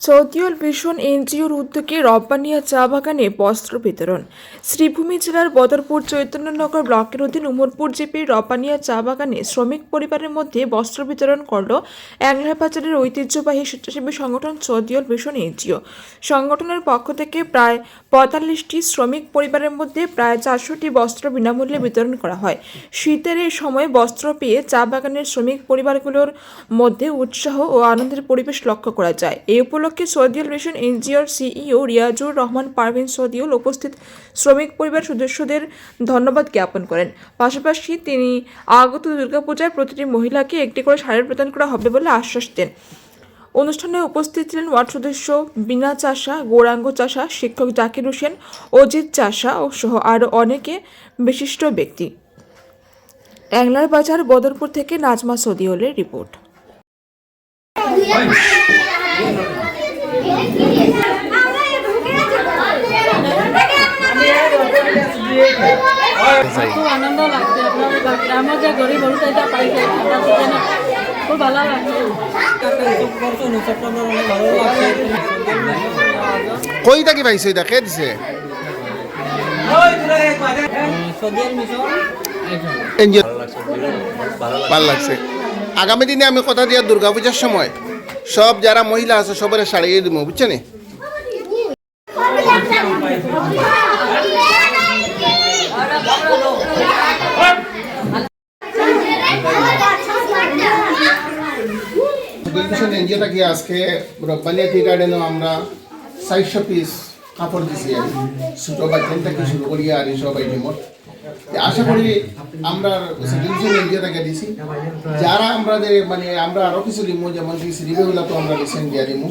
চৌতিয়ল ভীষণ এনজিওর উদ্যোগে রব্বানিয়া চা বাগানে বস্ত্র বিতরণ। শ্রীভূমি জেলার বদরপুর চৈতন্যনগর ব্লকের অধীন উমরপুর জিপির রব্বানিয়া চা বাগানে শ্রমিক পরিবারের মধ্যে বস্ত্র বিতরণ করল অ্যাংলাবাজারের ঐতিহ্যবাহী স্বেচ্ছাসেবী সংগঠন চৌতিয়ল ভীষণ এনজিও। সংগঠনের পক্ষ থেকে প্রায় পঁয়তাল্লিশটি শ্রমিক পরিবারের মধ্যে প্রায় চারশোটি বস্ত্র বিনামূল্যে বিতরণ করা হয়। শীতের এই সময় বস্ত্র পেয়ে চা বাগানের শ্রমিক পরিবারগুলোর মধ্যে উৎসাহ ও আনন্দের পরিবেশ লক্ষ্য করা যায়। এই উপলক্ষে সৌদিউল মিশন এনজিওর সিইও রিয়াজুর রহমান, পারভিন সৌদিউল উপস্থিত। শ্রমিক পরিবার সদস্যদের ধন্যবাদ জ্ঞাপন করেন। পাশাপাশি তিনি আগত দুর্গাপূজায় প্রতিটি মহিলাকে একটি করে শাড়ি প্রদান করা হবে বলে আশ্বাস দেন। অনুষ্ঠানে উপস্থিত ছিলেন ওয়ার্ড সদস্য বিনা চাষা, গৌরাঙ্গ চাষা, শিক্ষক জাকির হোসেন, অজিত চাষা ও সহ আরও অনেকে বিশিষ্ট ব্যক্তি। অ্যাংলার বাজার বদরপুর থেকে নাজমা সদিওলের রিপোর্ট। কই থাকি পাইছো এটা? কে দিছে? ভালো লাগছে। আগামী দিনে আমি কথা দিয়া দুর্গা পূজার সময় সব যারা মহিলা আছে, সবার শাড়ি দিব, বুঝছ নি টেলিভিশন এনজিও থাকি আজকে রব্বানিয়া টি গার্ডেনও আমরা চারশো পিস কাপড় দিছি আর কি। ছোটো বাচ্চান থেকে শুরু করি আর এই সব আইটেমত আশা করি আমরা এনজিও দিছি। যারা আমরা যে মানে আমরা আরও কিছু দিমু, যেমন কি শ্রীবেগুলা তো আমরা রিসেন্ট দিয়া দিমু।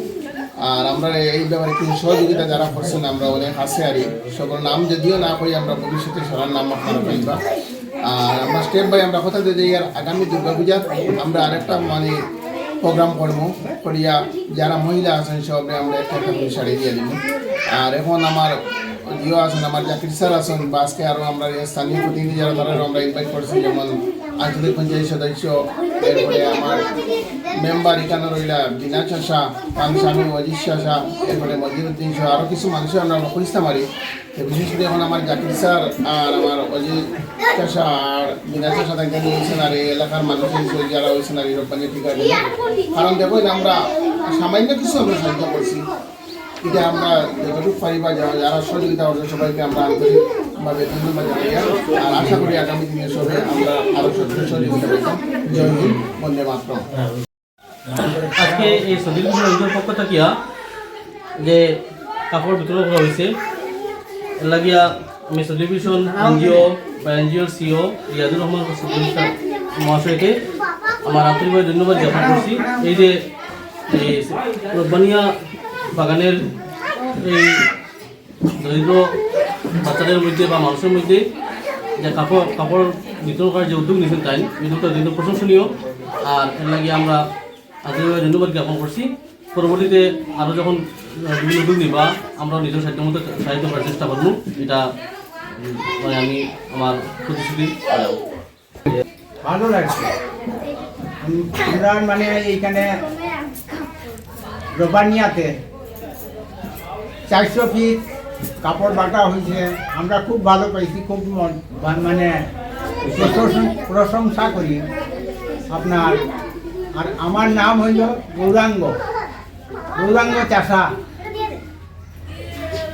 আর আমরা এই ব্যাপারে কিছু সহযোগিতা যারা করছেন, আমরা অনেক আছে আর। সকল নাম যদিও না করি আমরা ভবিষ্যতে সবার নাম আপনারা পাইবা আর আমরা স্টেপ বাই আমরা কথা দিয়ে যাই আর আগামী দুর্গা পূজা আমরা আরেকটা মানে প্রোগ্রাম করব। করিয়া যারা মহিলা আছেন সবরে আমরা একটা একটা দিয়ে দিব আর এখন আমার ইয়ে আছেন আমার জাকির স্যার আছেন বা আজকে আরও আমরা স্থানীয় প্রতিনিধি যারা, তারা আমরা ইনভাইট করছি, যেমন আঞ্চলিক পঞ্চায়েত সদস্য এরপরে আমার মেম্বার এখানে রইলা বিনা চাষা পানস্বামী অজিত চাষা এরপরে মজিদুদ্দিন সহ আরও কিছু মানুষের আমরা খুঁজতে পারি বিশেষ করে এখন আমার জাকির স্যার আর আমার অজিত চাষা আর বিনা চাষা তাকে নিয়েছেন আর এই এলাকার মানুষের যারা হয়েছেন আর ঠিক কারণ দেখুন আমরা সামান্য কিছু আমরা সাহায্য করছি। এটা আমরা যতটুকু পারি বা যারা সহযোগিতা করছে সবাইকে আমরা আন্তরিকভাবে ধন্যবাদ জানাই। আর আশা করি আগামী দিনে সবে আমরা আরও সহযোগিতা করতাম জয় হিন্দ, বন্দে মাতরম। আজকে এই সদিল পক্ষ থাকিয়া যে কাপড় বিতরণ করা হয়েছে লাগিয়া আমি সদিল ভীষণ এনজিও বা এনজিওর সিও রিয়াজুর রহমান মহাশয়কে আমার আন্তরিকভাবে ধন্যবাদ জ্ঞাপন করছি। এই যে রব্বানিয়া বাগানের এই দরিদ্র বাচ্চাদের মধ্যে বা মানুষের মধ্যে যে কাপড় কাপড় বিতরণ করার যে উদ্যোগ নিয়েছেন তাই উদ্যোগটা কিন্তু প্রশংসনীয়। আর এর লাগে আমরা আন্তরিকভাবে ধন্যবাদ জ্ঞাপন করছি। পরবর্তীতে আরও যখন বিভিন্ন উদ্যোগ নিবা, আমরা নিজের সাধ্য মতো সাহায্য করার চেষ্টা করব। এটা মানে আমি আমার প্রতিশ্রুতি। ভালো লাগছে। আমরা মানে এইখানে রোবানিয়াতে চারশো ফিট কাপড় বাটা হয়েছে। আমরা খুব ভালো পাইছি খুব মানে প্রশংসা- প্রশংসা করি আপনার। আর আমার নাম হইল গৌরাঙ্গ। গৌরাঙ্গ চাষা।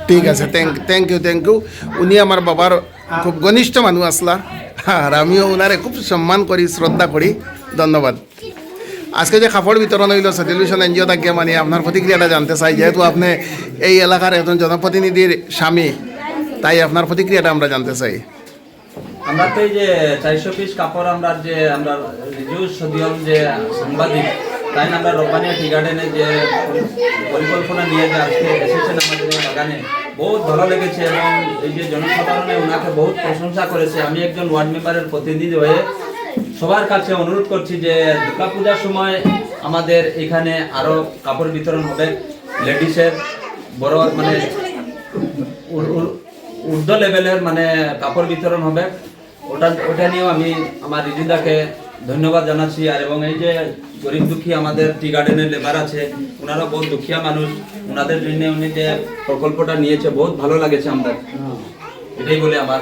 ঠিক আছে thank thank you thank you উনি আমার বাবার খুব ঘনিষ্ঠ মানুষ আসলা। আর আমিও ওনারে খুব সম্মান করি শ্রদ্ধা করি। ধন্যবাদ। আজকে যে কাপড় বিতরণ হইল টেলিভিশন এনজিও থাকে মানে আপনার প্রতিক্রিয়াটা জানতে চাই, যেহেতু আপনি এই এলাকার একজন জনপ্রতিনিধির স্বামী, তাই আপনার প্রতিক্রিয়াটা আমরা জানতে চাই। আমরা তো এই যে চারশো পিস কাপড় আমরা যে আমরা সদিয়ম যে সাংবাদিক, তাই আমরা রব্বানিয়া টি গার্ডেনে যে পরিকল্পনা নিয়ে যে আজকে এসেছেন আমাদের বাগানে বহুত ভালো লেগেছে এবং এই যে জনসাধারণে ওনাকে বহুত প্রশংসা করেছে আমি একজন ওয়ার্ড মেম্বারের প্রতিনিধি হয়ে সবার কাছে অনুরোধ করছি যে দুর্গা পূজার সময় আমাদের এখানে আরও কাপড় বিতরণ হবে। লেডিসের বড় মানে ঊর্ধ্ব লেভেলের মানে কাপড় বিতরণ হবে। ওটা ওটা নিয়েও আমি আমার রিজিদাকে ধন্যবাদ জানাচ্ছি। আর এবং এই যে গরিব দুঃখী আমাদের টি গার্ডেনের লেবার আছে ওনারা বহুত দুঃখিয়া মানুষ। ওনাদের জন্য উনি যে প্রকল্পটা নিয়েছে বহুত ভালো লাগেছে আমাদের। এটাই বলে আমার